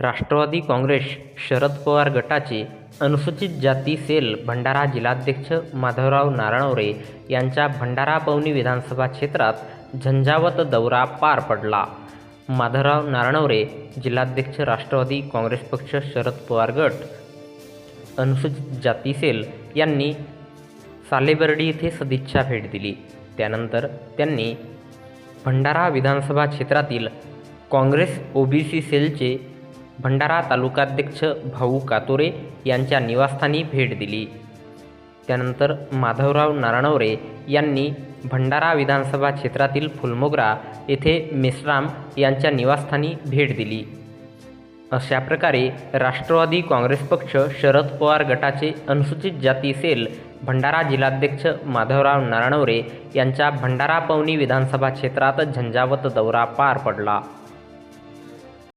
राष्ट्रवादी काँग्रेस शरद पवार गटाचे अनुसूचित जाती सेल भंडारा जिल्हाध्यक्ष माधवराव नारणवरे यांच्या भंडारा पवनी विधानसभा क्षेत्रात झंझावत दौरा पार पडला. माधवराव नारणवरे जिल्हाध्यक्ष राष्ट्रवादी काँग्रेस पक्ष शरद पवार गट अनुसूचित जाती सेल यांनी सालेबर्डी येथे सदिच्छा भेट दिली. त्यानंतर त्यांनी भंडारा विधानसभा क्षेत्रातील काँग्रेस ओबीसी सेलचे भंडारा तालुकाध्यक्ष भाऊ कातोरे यांच्या निवासस्थानी भेट दिली. त्यानंतर माधवराव नारायणवरे यांनी भंडारा विधानसभा क्षेत्रातील फुलमोगरा येथे मेश्राम यांच्या निवासस्थानी भेट दिली. अशा प्रकारे राष्ट्रवादी काँग्रेस पक्ष शरद पवार गटाचे अनुसूचित जाती सेल भंडारा जिल्हाध्यक्ष माधवराव नारायणवरे यांच्या भंडारा पवनी विधानसभा क्षेत्रात झंझावत दौरा पार पडला.